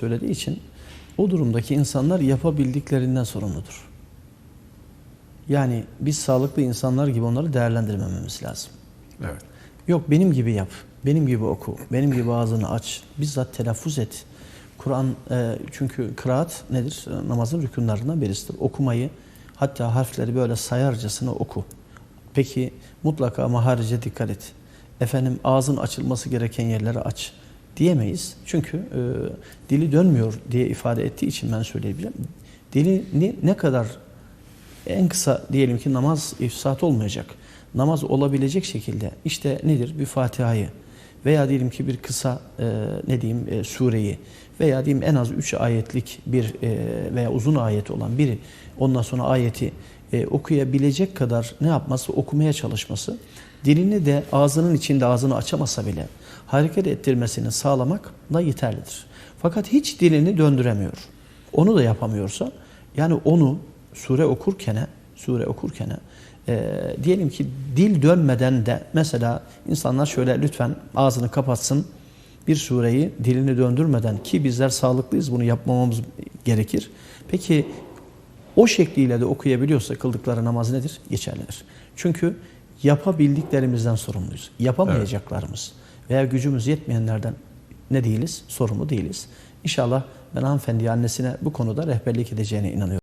söylediği için o durumdaki insanlar yapabildiklerinden sorumludur. Yani biz sağlıklı insanlar gibi onları değerlendirmememiz lazım. Evet. Yok benim gibi yap, benim gibi oku, benim gibi ağzını aç, bizzat telaffuz et. Kur'an e, çünkü kıraat nedir? E, Namazın rükunlarından birisidir. Okumayı hatta harfleri böyle sayarcasına oku. Peki mutlaka maharice dikkat et. Efendim ağzın açılması gereken yerleri aç diyemeyiz. Çünkü e, dili dönmüyor diye ifade ettiği için ben söyleyebilirim. Dili ne, ne kadar en kısa diyelim ki namaz ifsat olmayacak. Namaz olabilecek şekilde işte nedir? Bir Fatiha'yı veya diyelim ki bir kısa e, ne diyeyim e, sureyi veya diyeyim en az 3 ayetlik bir e, veya uzun ayet olan biri ondan sonra ayeti e, okuyabilecek kadar ne yapması? Okumaya çalışması. Dilini de ağzının içinde ağzını açamasa bile hareket ettirmesini sağlamak da yeterlidir. Fakat hiç dilini döndüremiyor. Onu da yapamıyorsa yani onu sure okurken sure okurken e, diyelim ki dil dönmeden de mesela insanlar şöyle lütfen ağzını kapatsın bir sureyi dilini döndürmeden ki bizler sağlıklıyız bunu yapmamamız gerekir. Peki o şekliyle de okuyabiliyorsa kıldıkları namaz nedir? Geçerlidir. Çünkü yapabildiklerimizden sorumluyuz. Yapamayacaklarımız veya gücümüz yetmeyenlerden ne değiliz? Sorumlu değiliz. İnşallah ben hanımefendi annesine bu konuda rehberlik edeceğine inanıyorum.